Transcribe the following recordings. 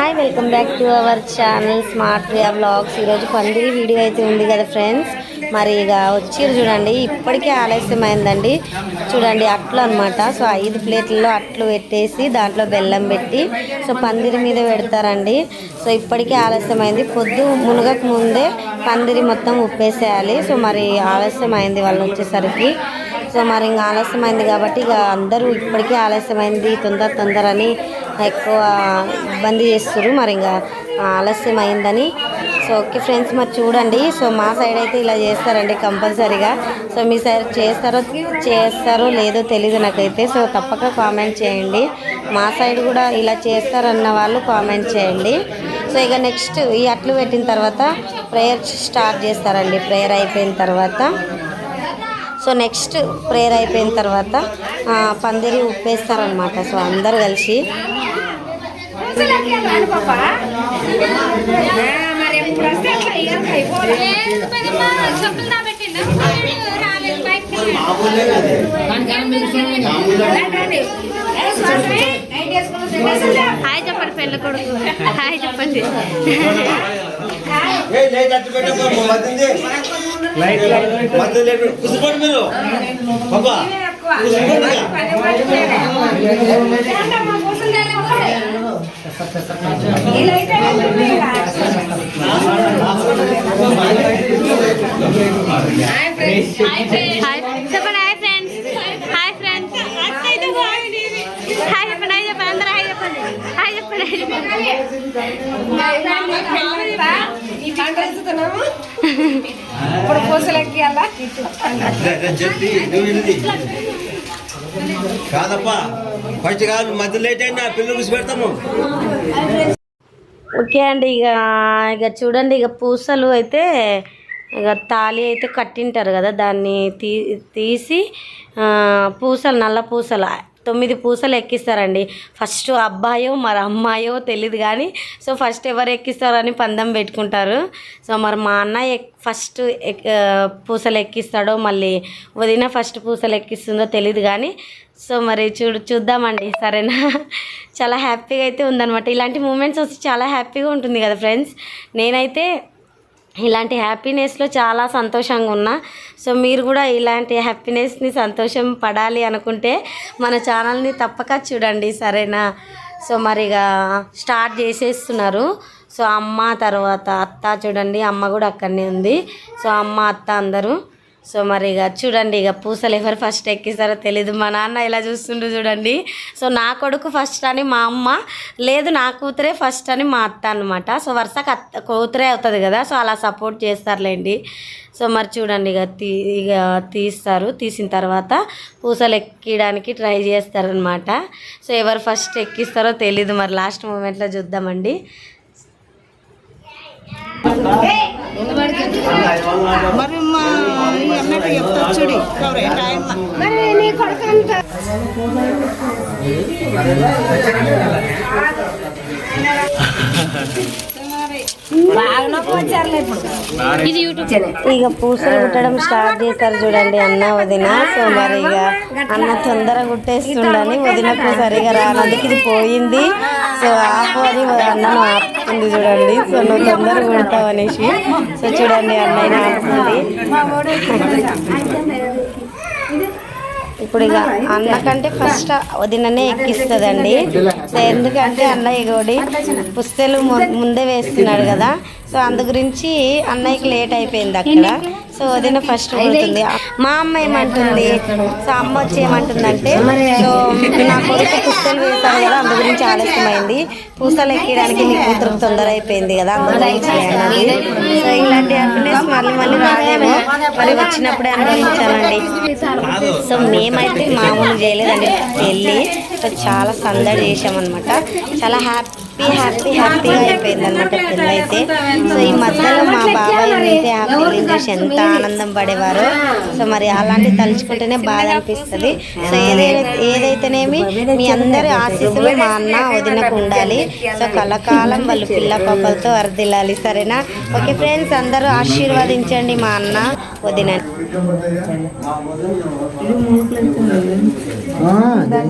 Hi welcome back to our channel smart via vlogs ఈరోజు పందిరి video అయితే ఉంది కదా ఫ్రెండ్స్ మరి ఇక వచ్చారు చూడండి ఇప్పటికే ఆలస్యం అయిందండి చూడండి అట్లు అనమాట సో ఐదు ప్లేట్లలో అట్లు పెట్టేసి దాంట్లో బెల్లం పెట్టి సో పందిరి మీద పెడతారండి. సో ఇప్పటికే ఆలస్యం అయింది పొద్దు మునగక ముందే పందిరి మొత్తం ఉప్పేసేయాలి. సో మరి ఆలస్యం అయింది వాళ్ళు వచ్చేసరికి. సో మరి ఇంకా ఆలస్యమైంది కాబట్టి ఇక అందరూ ఇప్పటికే ఆలస్యమైంది తొందర తొందర అని ఎక్కువ ఇబ్బంది చేస్తారు మరి ఇంకా ఆలస్యం అయిందని. సో ఓకే ఫ్రెండ్స్ మరి చూడండి. సో మా సైడ్ అయితే ఇలా చేస్తారండి కంపల్సరీగా. సో మీ సైడ్ చేస్తారో చేస్తారో లేదో తెలీదు నాకైతే. సో తప్పక కామెంట్ చేయండి. మా సైడ్ కూడా ఇలా చేస్తారన్న వాళ్ళు కామెంట్ చేయండి. సో ఇక నెక్స్ట్ ఈ అట్లు పెట్టిన తర్వాత ప్రేయర్ స్టార్ట్ చేస్తారండి. ప్రేయర్ అయిపోయిన తర్వాత. సో నెక్స్ట్ ప్రేయర్ అయిపోయిన తర్వాత ఆ, పందిరి ఉప్పేస్తారనమాట సో అందరు కలిసి. వస్తే అట్లా ఇయ్యాలి అయిపోవాలి హాయ్ చెప్పండి. మీరు బాబా హాయ్ చెప్పండి hi friends hi friends hi చెప్పండి హాయ్ చెప్పండి అందరూ హాయ్ చెప్పండి. హాయ్ చెప్పండి హాయ్ చెప్పండి ఇప్పుడు పూసలెక్కి అలా. చెప్పి నువ్వు ఇది. కాదప్పా ఫస్ట్ కాదు మధ్య లేట్ అయినా పిల్లలు కూర్చో పెడతాము. ఓకే అండి ఇక ఇక చూడండి ఇక పూసలు అయితే ఇక తాళి అయితే కట్టింటారు కదా దాన్ని తీ తీసి పూసలు నల్ల పూసలు. తొమ్మిది పూసలు ఎక్కిస్తారండి. ఫస్ట్ అబ్బాయో మరి అమ్మాయో తెలియదు కానీ సో ఫస్ట్ ఎవరు ఎక్కిస్తారని పందెం పెట్టుకుంటారు. సో మరి మా అన్న ఎక్ ఫస్ట్ ఎక్ పూసలు ఎక్కిస్తాడో మళ్ళీ వదిన ఫస్ట్ పూసలు ఎక్కిస్తుందో తెలియదు కానీ సో మరి చూడు చూద్దామండి సరేనా? చాలా హ్యాపీగా అయితే ఉందన్నమాట. ఇలాంటి మూమెంట్స్ వస్తే చాలా హ్యాపీగా ఉంటుంది కదా ఫ్రెండ్స్? నేనైతే ఇలాంటి హ్యాపీనెస్లో చాలా సంతోషంగా ఉన్నా. సో మీరు కూడా ఇలాంటి హ్యాపీనెస్ని సంతోషం పడాలి అనుకుంటే మన ఛానల్ని తప్పక చూడండి సరేనా? సో మరిగా స్టార్ట్ చేసేస్తున్నారు. సో అమ్మ తర్వాత అత్త చూడండి అమ్మ కూడా అక్కడనే ఉంది. సో అమ్మ అత్త అందరూ సో మరి ఇక చూడండి ఇక పూసలు ఎవరు ఫస్ట్ ఎక్కిస్తారో తెలీదు. మా నాన్న ఇలా చూస్తుండ్రు చూడండి. సో నా కొడుకు ఫస్ట్ అని మా అమ్మ లేదు నా కూతురే ఫస్ట్ అని మా అత్త అనమాట సో వరుసకు అత్త కూతురే అవుతుంది కదా సో అలా సపోర్ట్ చేస్తారులేండి. సో మరి చూడండి ఇక తీ ఇక తీస్తారు. తీసిన తర్వాత పూసలు ఎక్కడానికి ట్రై చేస్తారనమాట సో ఎవరు ఫస్ట్ ఎక్కిస్తారో తెలీదు. మరి లాస్ట్ మూమెంట్లో చూద్దామండి. మరి మా అన్నట్టు ఇక పూసలు కుట్టడం స్టార్ట్ చేస్తారు చూడండి అన్న వదిన. సో మరి ఇక అన్న తొందరగా కుట్టేస్తుండని వదినకు సరిగా రానందుకు ఇది పోయింది. సో ఆపు అని అన్నను ఆపుతుంది చూడండి. సో నువ్వు తొందరగా కుడతావు అనేసి. సో చూడండి అన్నయ్య ఆపుతుంది ఇప్పుడు ఇక అన్న కంటే ఫస్ట్ వదిననే ఎక్కిస్తుందండి. సో ఎందుకంటే అన్నయ్య గోడి పుస్తలు ము- ముందే వేస్తున్నాడు కదా. సో అందు గురించి అన్నయ్యకి లేట్ అయిపోయింది అక్కడ. సో వదిన ఫస్ట్ కొడుతుంది మా అమ్మ ఏమంటుంది? సో అమ్మ వచ్చి ఏమంటుందంటే సో నా కొడుకు పుస్తలు వేస్తాను కదా అందు గురించి ఆలస్యమైంది. పూసలు ఎక్కడానికి నీ కూతురు తొందర అయిపోయింది కదా అందు గురించి అన్నది. సో ఇలాంటి హ్యాపీనెస్ మళ్ళీ మళ్ళీ రాదేమో. మరి వచ్చినప్పుడే అనుభవించాలండి. సో మేమైతే మామూలు చేయలేదండి పెళ్ళి సో చాలా సందడి చేసామన్నమాట చాలా హ్యాపీ హ్యాపీ హ్యాపీగా అయిపోయింది అనమాట పెళ్ళి అయితే సో ఈ మధ్యలో మా బాబాయ్ అయితే ఆ పెళ్ళి చూసి ఎంత ఆనందం పడేవారో. సో మరి అలాంటి తలుచుకుంటేనే బాధ అనిపిస్తుంది. సో ఏదైనా ఏదైతేనేమి మీ అందరి ఆశీస్సులు మా అన్న వదినకు ఉండాలి. సో కలకాలం వాళ్ళు పిల్ల పాపలతో వరదిల్లాలి సరేనా? ఓకే ఫ్రెండ్స్ అందరూ ఆశీర్వదించండి మా అన్న వదిన.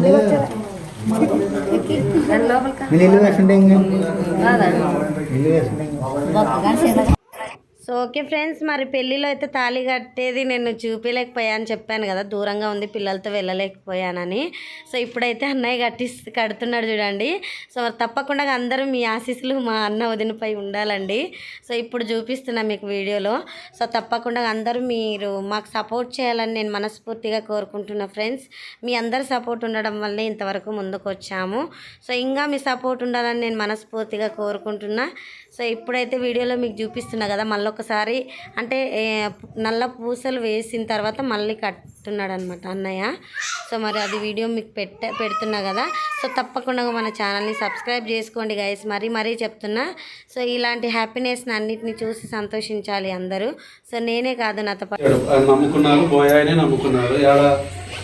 మీరు ఇల్లు సో ఓకే ఫ్రెండ్స్ మరి పెళ్ళిలో అయితే తాళి కట్టేది నేను చూపించలేకపోయాను చెప్పాను కదా. దూరంగా ఉంది పిల్లలతో వెళ్ళలేకపోయానని. సో ఇప్పుడైతే అన్నయ్య కట్టి కడుతున్నాడు చూడండి. సో మరి తప్పకుండా అందరూ మీ ఆశీస్సులు మా అన్న వదినపై ఉండాలండి. సో ఇప్పుడు చూపిస్తున్నా మీకు వీడియోలో. సో తప్పకుండా అందరూ మీరు మాకు సపోర్ట్ చేయాలని నేను మనస్ఫూర్తిగా కోరుకుంటున్నా ఫ్రెండ్స్. మీ అందరి సపోర్ట్ ఉండడం వల్లే ఇంతవరకు ముందుకు వచ్చాము. సో ఇంకా మీ సపోర్ట్ ఉండాలని నేను మనస్ఫూర్తిగా కోరుకుంటున్నా. సో ఇప్పుడైతే వీడియోలో మీకు చూపిస్తున్నా కదా మళ్ళీ ఒకసారి అంటే నల్ల పూసలు వేసిన తర్వాత మళ్ళీ కట్టున్నాడు అనమాట అన్నయ్య. సో మరి అది వీడియో మీకు పెట్ట పెడుతున్నా కదా. సో తప్పకుండా మన ఛానల్ని సబ్స్క్రైబ్ చేసుకోండి గైస్ మరీ మరీ చెప్తున్నా. సో ఇలాంటి హ్యాపీనెస్ని అన్నిటిని చూసి సంతోషించాలి అందరూ. సో నేనే కాదు నాతో పాటు. నమ్ముకున్నారు. బోయాయనే నమ్ముకున్నారు.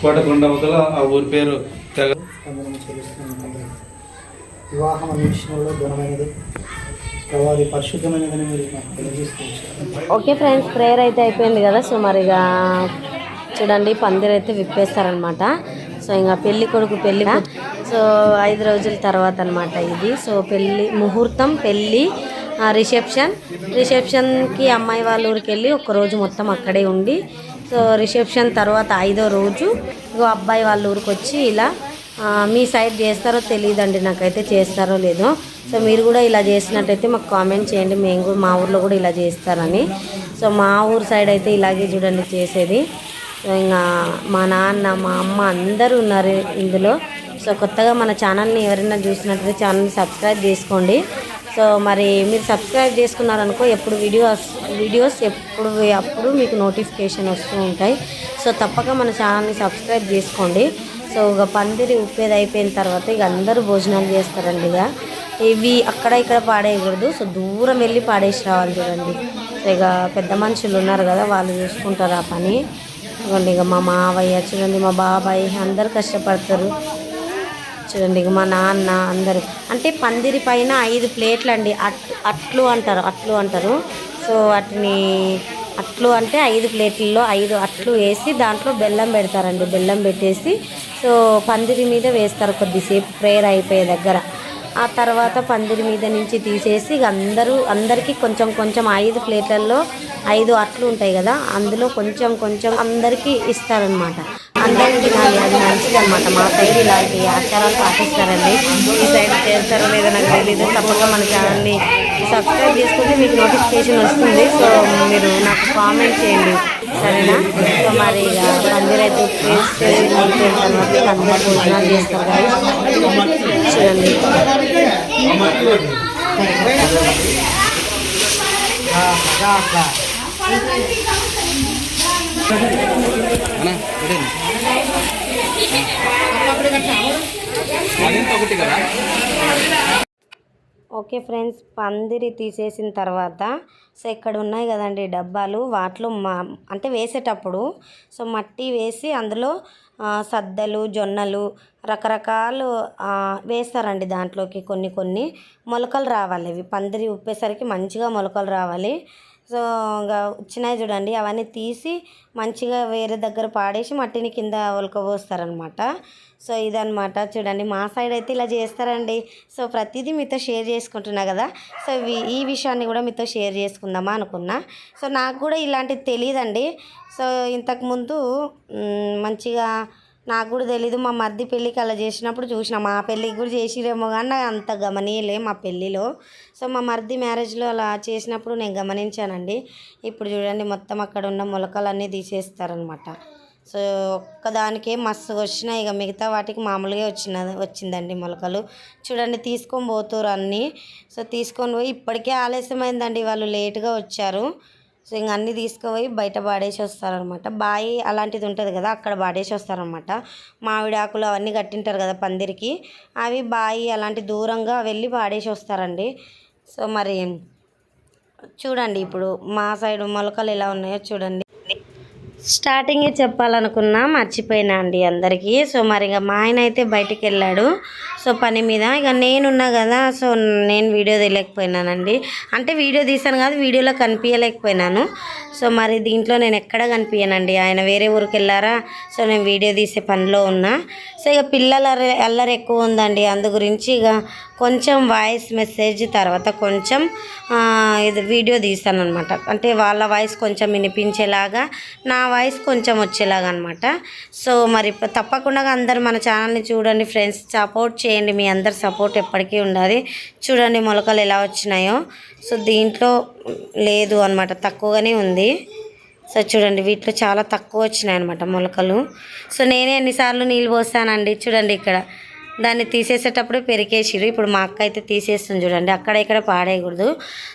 కోటకొండ ఆ ఊరి పేరు వివాహం అన్ని విషయంలో ఘనమైనది పరిశుద్ధమైనదని మీరు ఓకే ఫ్రెండ్స్ ప్రేయర్ అయితే అయిపోయింది కదా. సో మరి ఇక చూడండి పందిరి అయితే విప్పేస్తారనమాట సో ఇంకా పెళ్ళి కొడుకు పెళ్ళి సో ఐదు రోజుల తర్వాత అనమాట ఇది. సో పెళ్ళి ముహూర్తం పెళ్ళి రిసెప్షన్. రిసెప్షన్కి అమ్మాయి వాళ్ళ ఊరికి వెళ్ళి ఒక రోజు మొత్తం అక్కడే ఉండి సో రిసెప్షన్ తర్వాత ఐదో రోజు ఇగో అబ్బాయి వాళ్ళ ఊరికి వచ్చి ఇలా మీ సైడ్ చేస్తారో తెలియదండి నాకైతే చేస్తారో లేదో. సో మీరు కూడా ఇలా చేసినట్టయితే మాకు కామెంట్ చేయండి మేము కూడా మా ఊర్లో కూడా ఇలా చేస్తారని. సో మా ఊరు సైడ్ అయితే ఇలాగే చూడండి చేసేది. సో ఇంకా మా నాన్న మా అమ్మ అందరూ ఉన్నారు ఇందులో. సో కొత్తగా మన ఛానల్ని ఎవరైనా చూసినట్లయితే ఛానల్ని సబ్స్క్రైబ్ చేసుకోండి. సో మరి మీరు సబ్స్క్రైబ్ చేసుకున్నారనుకో ఎప్పుడు వీడియోస్ వీడియోస్ ఎప్పుడు అప్పుడు మీకు నోటిఫికేషన్ వస్తూ ఉంటాయి. సో తప్పక మన ఛానల్ని సబ్స్క్రైబ్ చేసుకోండి. సో ఇక పందిరి ఉప్పేది అయిపోయిన తర్వాత ఇక అందరూ భోజనాలు చేస్తారండి ఇక. ఇవి అక్కడ ఇక్కడ పాడేయకూడదు. సో దూరం వెళ్ళి పాడేసి రావాలి చూడండి. సో ఇక పెద్ద మనుషులు ఉన్నారు కదా వాళ్ళు చూసుకుంటారు ఆ పని. చూడండి ఇక మా మావయ్య చూడండి మా బాబాయ్ అందరు కష్టపడతారు. చూడండి ఇక మా నాన్న అందరూ. అంటే పందిరి పైన ఐదు ప్లేట్లు అండి అట్ అట్లు అంటారు అట్లు అంటారు. సో వాటిని అట్లు అంటే ఐదు ప్లేట్లలో ఐదు అట్లు వేసి దాంట్లో బెల్లం పెడతారండి. బెల్లం పెట్టేసి సో పందిరి మీద వేస్తారు కొద్దిసేపు ప్రేయర్ అయిపోయే దగ్గర. ఆ తర్వాత పందిరి మీద నుంచి తీసేసి ఇక అందరూ అందరికీ కొంచెం కొంచెం ఐదు ప్లేట్లలో ఐదు అట్లు ఉంటాయి కదా అందులో కొంచెం కొంచెం అందరికీ ఇస్తారనమాట అందరికీ తినాలి అది మంచిది అనమాట మా సైడ్ ఇలాంటి ఆచారాలు పాటిస్తారండి. ఈ సైడ్ చేస్తారో లేదో నాకు తెలియదు తప్పక మన ఛానల్ని సబ్స్క్రైబ్ చేసుకుంటే మీకు నోటిఫికేషన్ వస్తుంది. సో మీరు నాకు కామెంట్ చేయండి. సరేనా? సో మరి ఇక పందిరి అయితే టేస్ట్ అయిపోయిన అందరూ భోజనాలు చేస్తారు guys. చూడండి. ఓకే ఫ్రెండ్స్ పందిరి తీసేసిన తర్వాత సో ఇక్కడ ఉన్నాయి కదండి డబ్బాలు వాటిలో మా అంటే వేసేటప్పుడు సో మట్టి వేసి అందులో సద్దలు జొన్నలు రకరకాలు వేస్తారండి దాంట్లోకి కొన్ని కొన్ని. మొలకలు రావాలి ఇవి పందిరి ఉప్పేసరికి మంచిగా మొలకలు రావాలి. సో ఇంకా వచ్చినాయి చూడండి. అవన్నీ తీసి మంచిగా వేరే దగ్గర పాడేసి మట్టిని కింద ఒలకబోస్తారనమాట. సో ఇదనమాట చూడండి. మా సైడ్ అయితే ఇలా చేస్తారండి. సో ప్రతిదీ మీతో షేర్ చేసుకుంటున్నా కదా. సో ఈ విషయాన్ని కూడా మీతో షేర్ చేసుకుందామా అనుకున్నా. సో నాకు కూడా ఇలాంటిది తెలియదండి సో ఇంతకుముందు మంచిగా నాకు కూడా తెలీదు మా మర్ది పెళ్ళికి అలా చేసినప్పుడు చూసిన. మా పెళ్ళికి కూడా చేసిరేమో కానీ నాకు అంత గమనీయలే మా పెళ్ళిలో. సో మా మర్ది మ్యారేజ్లో అలా చేసినప్పుడు నేను గమనించానండి. ఇప్పుడు చూడండి మొత్తం అక్కడ ఉన్న మొలకలన్నీ తీసేస్తారనమాట. సో ఒక్కదానికే మస్తు వచ్చినాయి. ఇక మిగతా వాటికి మామూలుగా వచ్చిన వచ్చిందండి మొలకలు. చూడండి తీసుకొని పోతారు అన్నీ. సో తీసుకొని పోయి ఇప్పటికే ఆలస్యమైందండి. వాళ్ళు లేట్గా వచ్చారు. సో ఇంక అన్నీ తీసుకుపోయి బయట పాడేసి వస్తారనమాట బాయి అలాంటిది ఉంటుంది కదా అక్కడ పాడేసి వస్తారనమాట మామిడి ఆకులు అవన్నీ కట్టింటారు కదా పందిరికి అవి బాయి అలాంటి దూరంగా వెళ్ళి పాడేసి వస్తారండి. సో మరి చూడండి ఇప్పుడు మా సైడ్ మొలకలు ఎలా ఉన్నాయో చూడండి. స్టార్టింగే చెప్పాలనుకున్నా మర్చిపోయినా అండి అందరికీ. సో మరి ఇంకా మా ఆయన అయితే బయటికి వెళ్ళాడు. సో పని మీద. ఇక నేనున్నా కదా సో నేను వీడియో తీయలేకపోయినానండి. అంటే వీడియో తీసాను కాదు వీడియోలో కనిపించలేకపోయినాను సో మరి దీంట్లో నేను ఎక్కడ కనిపించానండి ఆయన వేరే ఊరికి వెళ్ళారా? సో నేను వీడియో తీసే పనిలో ఉన్నా. సో ఇక పిల్లల అల్లరి- ఎక్కువ ఉందండి. అందు గురించి ఇక కొంచెం వాయిస్ మెసేజ్ తర్వాత కొంచెం ఇది వీడియో తీసాను అనమాట అంటే వాళ్ళ వాయిస్ కొంచెం వినిపించేలాగా నా వాయిస్ కొంచెం వచ్చేలాగా అనమాట సో మరి తప్పకుండా అందరు మన ఛానల్ని చూడండి ఫ్రెండ్స్. సపోర్ట్ చేయండి. మీ అందరి సపోర్ట్ ఎప్పటికీ ఉండాలి. చూడండి మొలకలు ఎలా వచ్చినాయో. సో దీంట్లో లేదు అనమాట తక్కువగానే ఉంది. సో చూడండి వీటిలో చాలా తక్కువ వచ్చినాయి అనమాట మొలకలు. సో నేనే ఎన్నిసార్లు నీళ్ళు పోసానండి చూడండి ఇక్కడ. దాన్ని తీసేసేటప్పుడు పెరికేసిరు ఇప్పుడు మా అక్క అయితే తీసేస్తుంది చూడండి అక్కడ ఇక్కడ పాడేయకూడదు.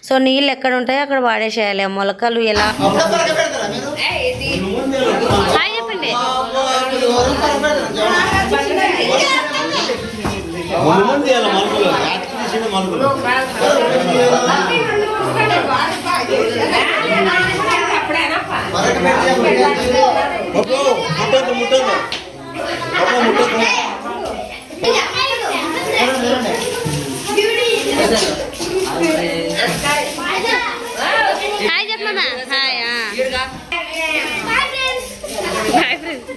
సో నీళ్ళు ఎక్కడ ఉంటాయో అక్కడ పాడేసేయాలి. ఆ మొలకలు ఎలా చెప్పండి. ముందు ముందు బాబు ముట్టొద్దు ముట్టొద్దు బాబు ముట్టొద్దు హాయ్. చెప్పమా హాయ్ హాయ్ ఫ్రెండ్స్.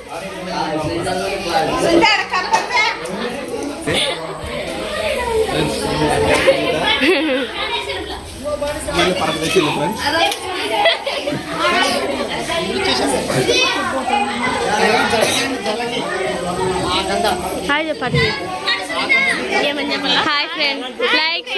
హాయ్ చెప్పండి. ఏమని చెప్పాలి? Hi friend like